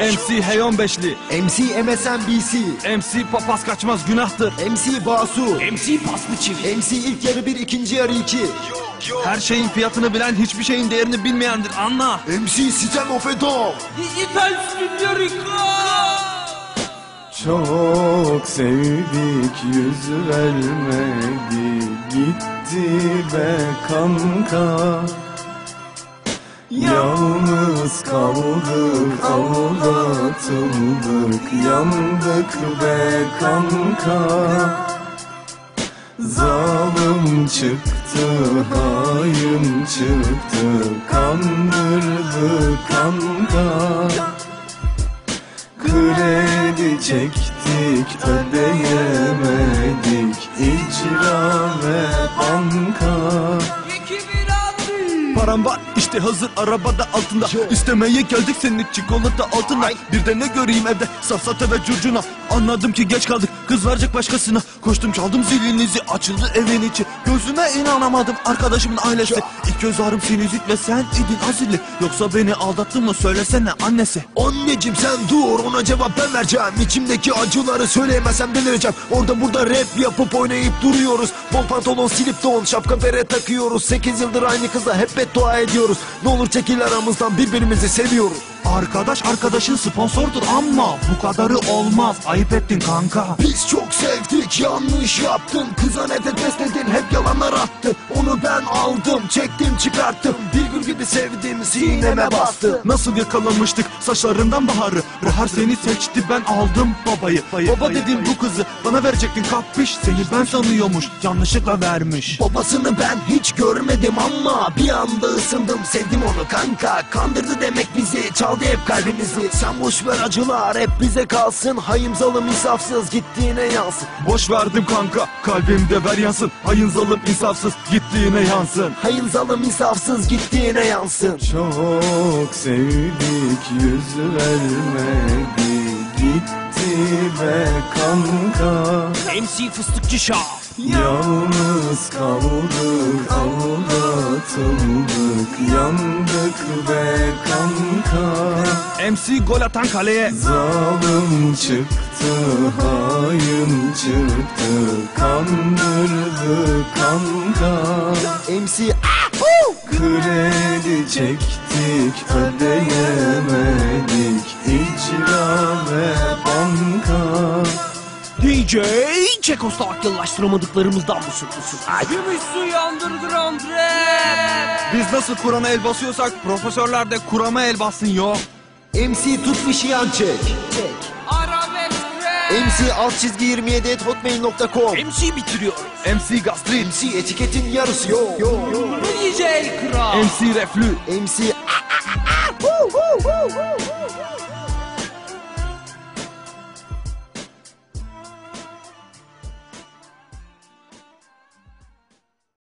MC Heyon Beşli, MC MSNBC, MC Papaz Kaçmaz Günahtır. MC Basu, MC Paslı Çivi. MC ilk yarı bir ikinci yarı iki, Her şeyin fiyatını bilen hiçbir şeyin değerini bilmeyendir. Anla. MC System of Down. Dijital Stüdyo Çok sevdik yüz vermedi. Gitti be kanka Yalnız kaldık aldatıldık yandık be kanka. Zalim çıktı hain çıktı kandırdı kanka. Kredi çektik ödeyemedik icra ve banka Param var işte hazır arabada altında. İstemeye geldik senin çikolata altına. Bir de ne göreyim evde? Safsata ve curcuna Anladım ki geç kaldık kız verecek başkasına. Koştum çaldım zilinizi açıldı evin içi. Gözüme inanamadım arkadaşımın ailesi. İlk göz ağrım sinüzit ve sen idin azilli. Yoksa beni aldattın mı söylesene annesi. Anneciğim sen dur ona cevap ben vereceğim. İçimdeki acıları söyleyemezsem delireceğim. Orada burada rap yapıp oynayıp duruyoruz. Bol pantolon silip don şapka bere takıyoruz. 8 yıldır aynı kızla hep beddua ediyoruz. Ne olur çekil aramızdan birbirimizi seviyoruz. Arkadaş arkadaşın sponsordur ama Bu kadarı olmaz. Ayıp ettin kanka. Biz çok sevdik yanlış yaptın. Kıza nefret besledin hep yalanlar attın Onu ben aldım çektim çıkarttım. Bir gibi sevdim sineme bastı. Nasıl yakalamıştık saçlarından baharı. Bahar seni seçti ben aldım babayı. Baba dedim bu kızı bana verecektin kapış Seni ben sanıyormuş yanlışlıkla vermiş. Babasını ben hiç görmedim ama bir anda ısındım. Sevdim onu kanka Kandırdı demek bizi. Çaldı hep kalbimizi. Sen boş ver acılar hep bize kalsın. Hayım zalım insafsız gittiğine yansın. Boş verdim kanka kalbimde ver yansın. Hayın zalim insafsız gittiğine yansın. Hayım zalım insafsız gittiğine yansın Çok sevdik yüz vermedi gitti be kanka. MC Fıstıkçı Şah. Yalnız kaldık aldatıldık yandık be kanka. MC gol atan kaleye. Zalim çıktı, hain çıktı, kandırdı kanka. MC Kredi çektik, ödeyemedik, icra ve banka DJ Çekoslovakyalılaştıramadıklarımızdan mı suçlusun? Gümüş underground rap. Biz nasıl Kur'an'a el basıyorsak profesörler de Kur'an'a el bassın yo MC tut bir şey an çek rap. MC alt çizgi 27 et hotmail.com MC bitiriyor. MC Gastrit. MC etiketin yarısı. Yo yo. Yo DJ Kral. MC Reflü. MC